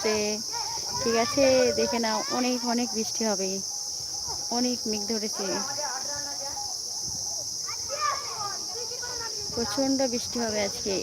হচ্ছে ঠিক আছে, দেখে না অনেক অনেক বৃষ্টি হবে। অনেক মেঘ ধরেছে। প্রচণ্ড বৃষ্টি হবে আজকে।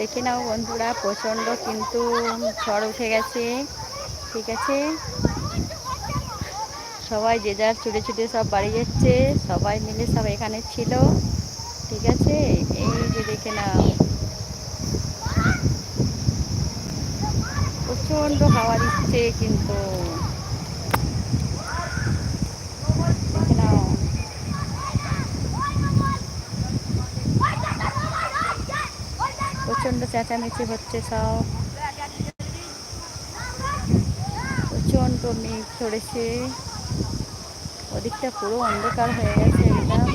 দেখে নাও বন্ধুরা, প্রচণ্ড কিন্তু ঝড় উঠে গেছে। ঠিক আছে? সবাই যে যার ছুটে ছুটে সব বাড়ি যাচ্ছে, সবাই মিলে সব এখানে ছিল। ঠিক আছে? এই যে দেখে নাও। প্রচণ্ড হাওয়া দিচ্ছে কিন্তু দেখে নাও প্রচণ্ড চেঁচামেচি হচ্ছে সব। প্রচণ্ড মেঘ ধরেছে। ওদিকটা পুরো অন্ধকার হয়ে গেছে একদম।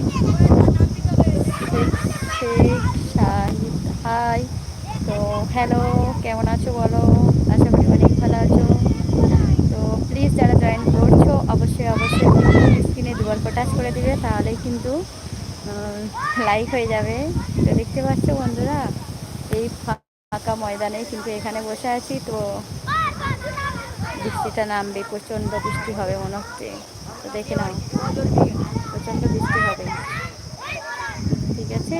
হাই, তো হ্যালো, কেমন আছো বলো? আশা করি অনেক ভালো আছো। তো প্লিজ যারা জয়েন করছ, অবশ্যই অবশ্যই স্ক্রিনে দুবার টাচ করে দিবে, তাহলেই কিন্তু লাইক হয়ে যাবে। তো দেখতে পাচ্ছ বন্ধুরা এই ফাঁকা ময়দানে কিন্তু এখানে বসে আছি, তো বৃষ্টিটা নামবে, প্রচণ্ড বৃষ্টি হবে মনে হচ্ছে। তো দেখে নাও, প্রচণ্ড বৃষ্টি হবে। ঠিক আছে?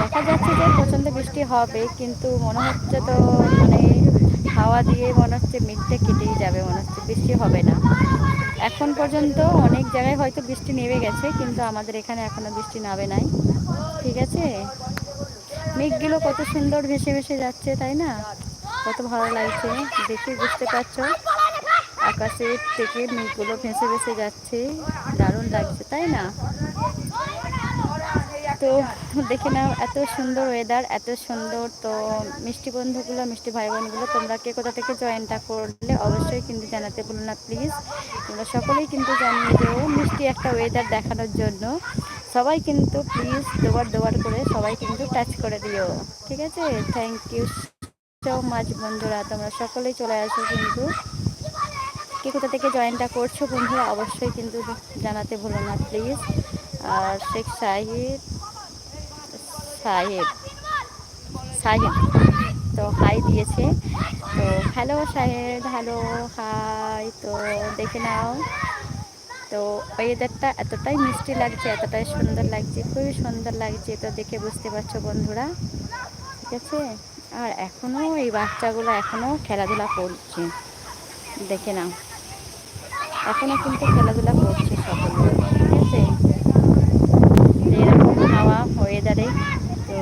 দেখা যাচ্ছে যে প্রচণ্ড বৃষ্টি হবে, কিন্তু মনে হচ্ছে তো মানে হাওয়া দিয়ে মনে হচ্ছে মেঘটা কেটেই যাবে, মনে হচ্ছে বৃষ্টি হবে না। এখন পর্যন্ত অনেক জায়গায় হয়তো বৃষ্টি নেমে গেছে, কিন্তু আমাদের এখানে এখনও বৃষ্টি নামে নাই। ঠিক আছে? মেঘগুলো কত সুন্দর ভেসে ভেসে যাচ্ছে, তাই না? কত ভালো লাগছে। দেখে বুঝতে পারছ? আকাশের থেকে মেঘগুলো ভেসে ভেসে যাচ্ছে। দারুণ লাগছে, তাই না? তো দেখে নাও, এত সুন্দর ওয়েদার এত সুন্দর। তো মিষ্টি বন্ধুগুলো, মিষ্টি ভাই বোনগুলো তোমরা কে কোথা থেকে জয়েনটা করলে অবশ্যই কিন্তু জানাতে বলো না প্লিজ তোমরা সকলেই কিন্তু জানিয়ে দেবো মিষ্টি একটা ওয়েদার দেখানোর জন্য। সবাই কিন্তু প্লিজ দোবার দোবার করে সবাই কিন্তু টাচ করে দিও, ঠিক আছে? থ্যাংক ইউ সো মাছ বন্ধুরা, তোমরা সকলেই চলে আসো কিন্তু। কে কোথা থেকে জয়েনটা করছ বন্ধুরা, অবশ্যই কিন্তু জানাতে ভুলো না প্লিজ আর শেখ শাহিদ সাহেব সাহেব, তো হাই দিয়েছে। তো হ্যালো সাহেব হ্যালো হাই তো দেখে নাও। তো ওয়েদারটা এতটাই মিষ্টি লাগছে, এতটাই সুন্দর লাগছে, খুবই সুন্দর লাগছে তো দেখে বুঝতে পারছ বন্ধুরা। ঠিক আছে? আর এখনও এই বাচ্চাগুলো এখনও খেলাধুলা করছে। দেখে নাও। এখনও কিন্তু খেলাধুলা করছে সকলে। ঠিক আছে? এরকম হাওয়া, ওয়েদারে তো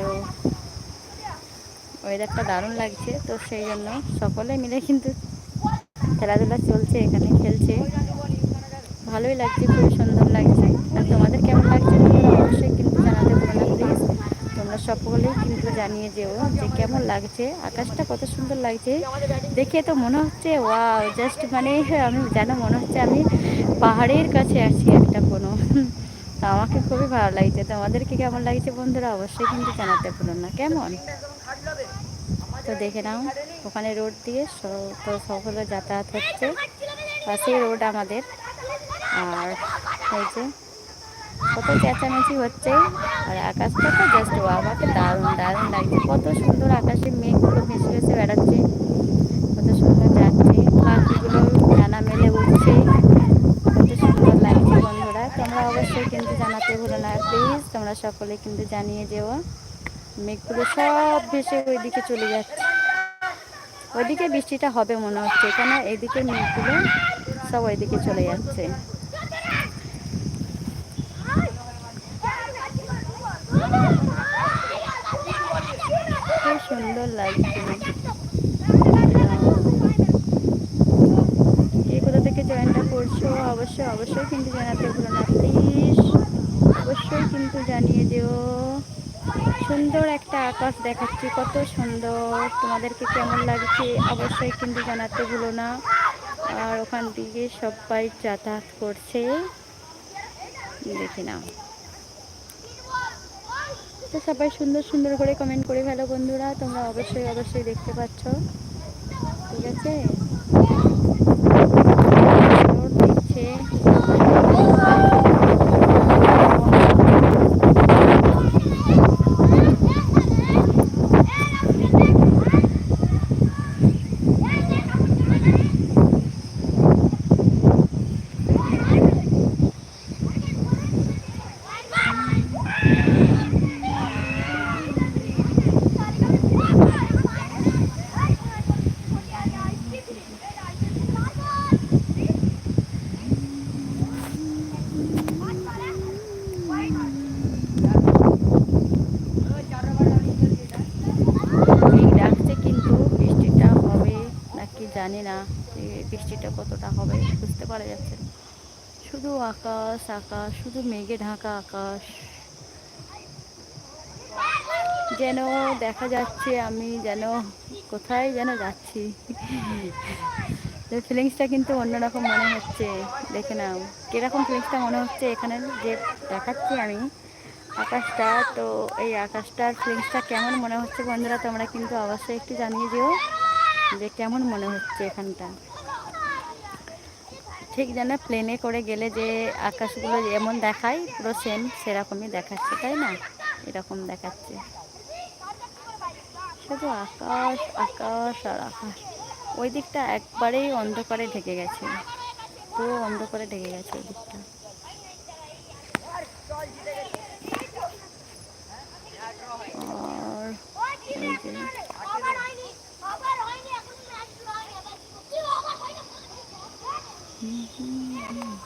ওয়েদারটা দারুণ লাগছে। তো সেই জন্য সকলে মিলে কিন্তু খেলাধুলা চলছে, এখানে খেলছে। ভালোই লাগছে, খুবই সুন্দর লাগছে। আর তোমাদের কেমন লাগছে অবশ্যই কিন্তু জানাতে পারো প্লিজ তোমরা সকলেই কিন্তু জানিয়ে যেও যে কেমন লাগছে, আকাশটা কত সুন্দর লাগছে। দেখে তো মনে হচ্ছে ওয়াও জাস্ট মানে আমি যেন মনে হচ্ছে আমি পাহাড়ের কাছে আছি একটা কোনো। আমাকে খুবই ভালো লাগছে। তোমাদেরকে কেমন লাগছে বন্ধুরা, অবশ্যই কিন্তু জানাতে ভুলো না, কেমন? তো দেখে নাও, ওখানে রোড দিয়ে তো সকলে যাতায়াত হচ্ছে। পাশে রোড আমাদের। আর এই যে কত চেঁচামেচি হচ্ছে। আর আকাশটা তো জাস্ট আমাকে দারুণ দারুণ লাগছে। কত সুন্দর আকাশে মেঘগুলো ভেসে ভেসে বেড়াচ্ছে। কত সুন্দর যাচ্ছে। পাখিগুলো ডানা মেলে উঠছে কত সুন্দর লাগছে বন্ধুরা। তোমরা অবশ্যই কিন্তু জানাতে ভুলো না। প্লিজ তোমরা সকলে কিন্তু জানিয়ে যেও। মেঘগুলো সব ভেসে ওইদিকে চলে যাচ্ছে। ওইদিকে বৃষ্টিটা হবে মনে হচ্ছে। কেন? এইদিকে মেঘগুলো সব ওইদিকে চলে যাচ্ছে। সুন্দর লাগছে। কে কোথা থেকে জয়েনটা করছ? অবশ্যই অবশ্যই কিন্তু জানাতে ভুলো না। প্লিজ অবশ্যই কিন্তু জানিয়ে দিও। সুন্দর একটা আকাশ দেখাচ্ছি, কত সুন্দর। তোমাদেরকে কেমন লাগছে অবশ্যই কিন্তু জানাতে ভুলো না। আর ওখান থেকে সবাই যাতায়াত করছে। দেখে নাও। তো সবাই সুন্দর সুন্দর করে কমেন্ট করে ফেলো বন্ধুরা, তোমরা অবশ্যই অবশ্যই দেখতে পাচ্ছ। ঠিক আছে দেখছে ঠিক ডাকছে কিন্তু বৃষ্টিটা হবে নাকি জানি না যে বৃষ্টিটা কতটা হবে, বুঝতে পারা যাচ্ছে না। শুধু আকাশ আকাশ, শুধু মেঘে ঢাকা আকাশ। যেন দেখা যাচ্ছে আমি যেন কোথায় যেন যাচ্ছি। ফিলিংসটা কিন্তু অন্যরকম মনে হচ্ছে। দেখে নাও, কীরকম ফিলিংসটা মনে হচ্ছে এখানে যে দেখাচ্ছি আমি আকাশটা। তো এই আকাশটার ফিলিংসটা কেমন মনে হচ্ছে বন্ধুরা, তোমরা কিন্তু অবশ্যই একটু জানিয়ে দিও। যে কেমন মনে হচ্ছে এখানটা? ঠিক যেন প্লেনে করে গেলে যে আকাশগুলো যেমন দেখায়, পুরো সেম সেরকমই দেখাচ্ছে, তাই না? এরকম দেখাচ্ছে। শুধু আকাশ আকাশ আর আকাশ। ওই দিকটা একবারেই অন্ধকারে ঢেকে গেছে। পুরো অন্ধকারে ঢেকে গেছে ওই দিকটা। আর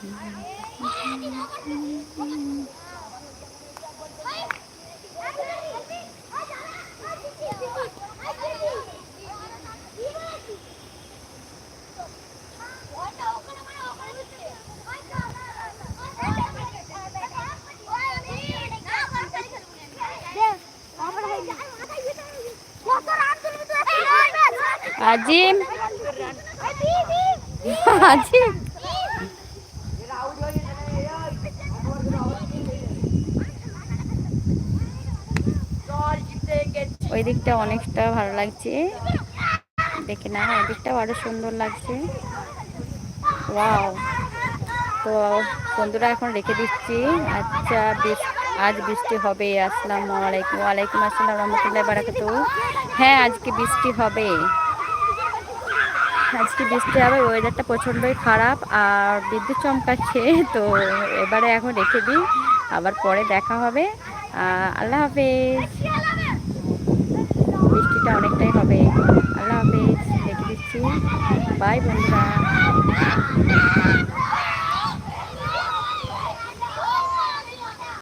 এই যে ওই দিকটা অনেকটা ভালো লাগছে। দেখে না ওই দিকটাও আরও সুন্দর লাগছে। ওয়াও। তো বন্ধুরা, এখন রেখে দিচ্ছি। আচ্ছা আজ বৃষ্টি হবে। আসসালামু আলাইকুম। ওয়ালাইকুম আসসালাম রহমতুল্লাহ বারাকাতু। হ্যাঁ আজকে বৃষ্টি হবে। আজকে বৃষ্টি হবে ওয়েদারটা প্রচণ্ডই খারাপ আর বিদ্যুৎ চমকাচ্ছে। তো এবারে এখন রেখে দিই। আবার পরে দেখা হবে। আল্লাহ হাফেজ। বৃষ্টিটা অনেকটাই হবে। আল্লাহ হাফেজ দেখে দিচ্ছি। বাই বন্ধুরা।